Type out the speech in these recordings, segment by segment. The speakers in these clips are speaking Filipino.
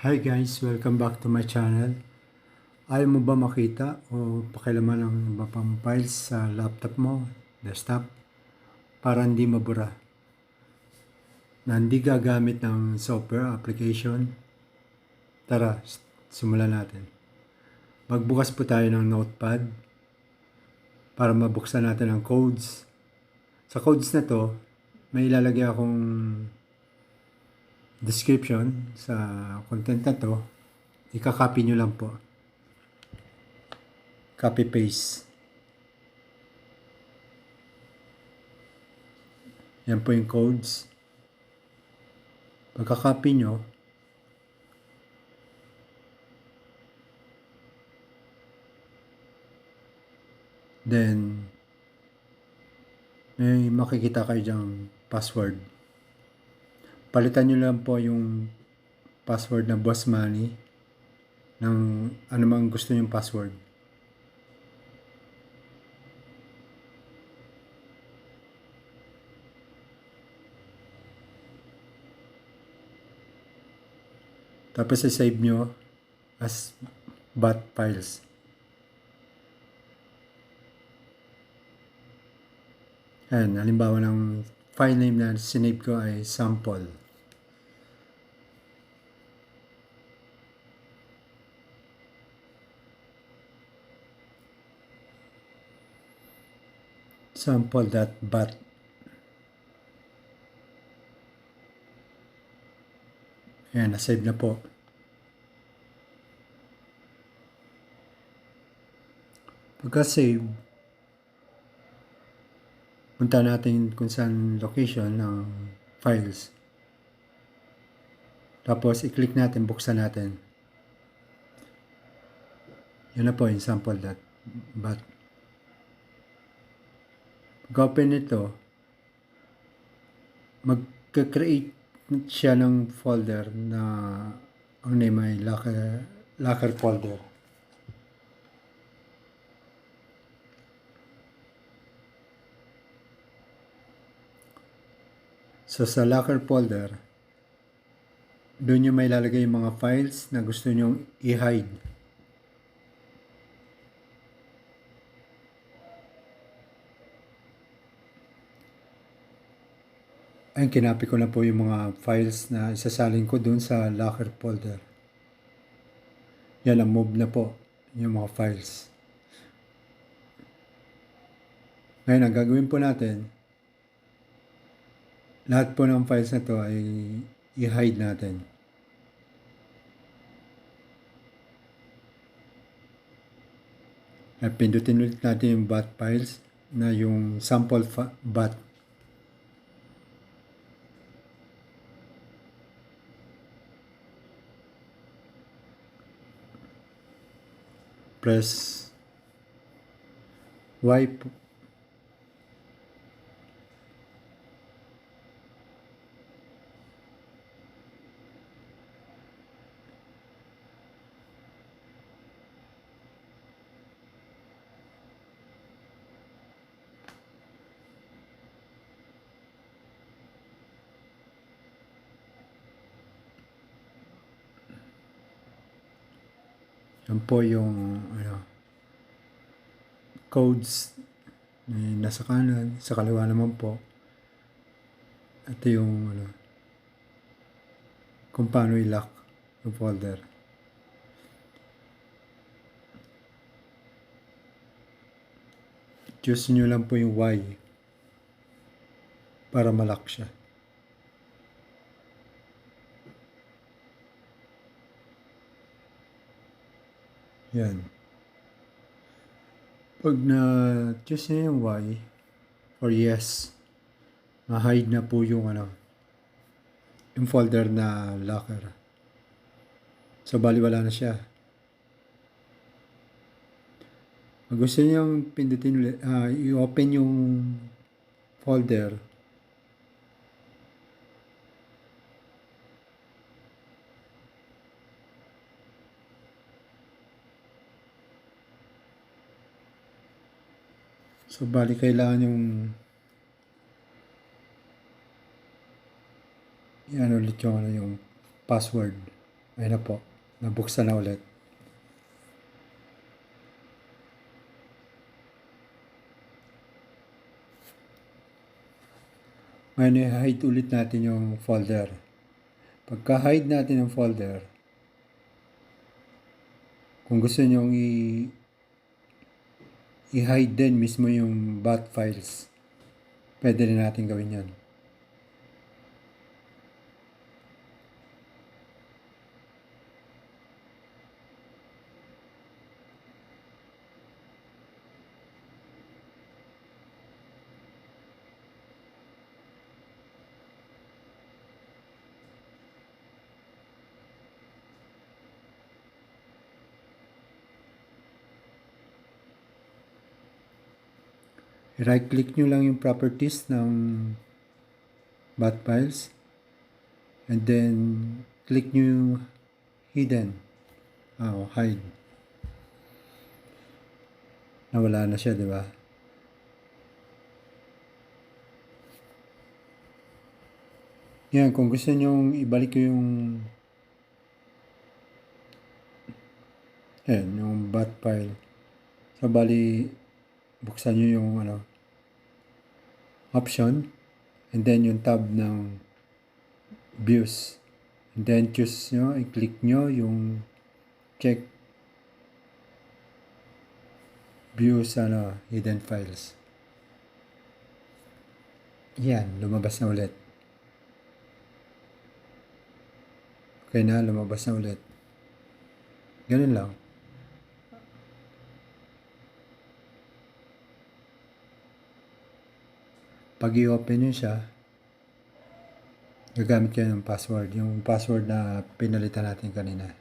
Hi guys, welcome back to my channel. Ayaw mo ba makita o pakilaman ng iba pang files sa laptop mo, desktop, para hindi mabura? Na hindi gagamit ng software application? Tara, simulan natin. Magbukas po tayo ng notepad para mabuksan natin ang codes. Sa codes na to, may ilalagay akong description sa content na to, ikakopy nyo lang po. Copy paste. Yan po yung codes. Pagka-copy nyo, then may makikita kayo dyang password palitan nyo lang po yung password na boss money ng anumang gusto yung password. Tapos i-save nyo as bat files. Ayan, halimbawa ng file name na sinave ko ay sample. sample.bat Ayan, na-save na po. Pagka-save, punta natin kung saan location ng files. Tapos, i-click natin, buksan natin. Yan na po yung sample.bat. Pag-open nito, mag-create siya ng folder na ang name ay locker, locker folder. So sa locker folder, doon nyo may lalagay yung mga files na gusto nyo i-hide. Ayun, kinapi ko na po yung mga files na isasalin ko doon sa locker folder. Yan, ang move na po yung mga files. Ngayon, ang gagawin po natin, lahat po ng files na to ay i-hide natin. At pindutin ulit natin yung bat files na yung sample bat press Y Yan po yung ano, codes eh, nasa kanan, sa kaliwa naman po. Ito yung ano, kung paano i-lock yung folder. Choose nyo lang po yung Y para malock siya. Yan. Pag na-choose niya yung Y or yes, ma-hide na po yung ano, yung folder na locker. So, bali wala na siya. Pag gusto niyang pindutin ulit, ah, i-open yung folder, So, bali kailangan yung yan ulit yung, ano, yung password. Ayun na po. Nabuksan na ulit. Ngayon i-hide ulit natin yung folder. Pagka-hide natin yung folder, kung gusto nyo i- i-hide din mismo yung bat files, pwede rin natin gawin yan. Right click nyo lang yung properties ng bat files. And then click nyo yung hidden. Ah, o hide. Nawala na siya di ba? Yan kung gusto nyo ibalik yung yan yung bat file. So bali buksan nyo yung ano option and then yung tab ng views. And then choose nyo i-click nyo yung check views ano hidden files. Yan lumabas na ulit. Okay na lumabas na ulit. Ganun lang pag i-open nyo siya, gagamit kayo ng password. Yung password na pinalitan natin kanina.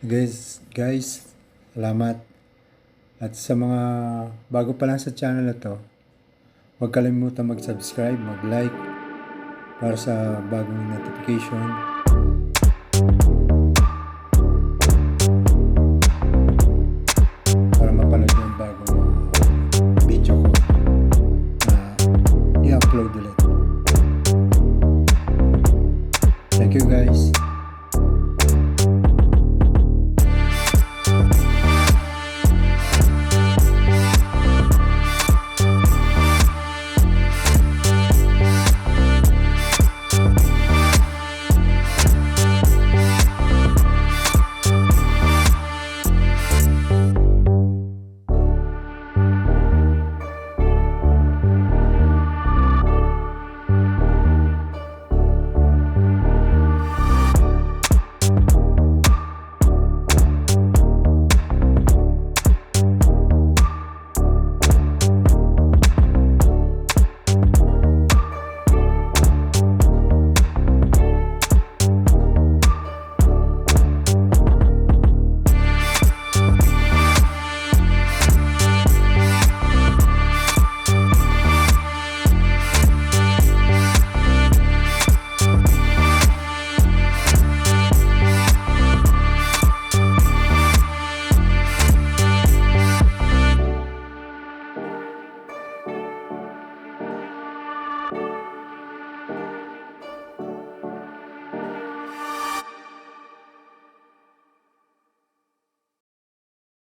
Guys, guys, salamat. At sa mga bago pa lang sa channel na to, huwag kalimutan mag-subscribe, mag-like para sa bagong notification.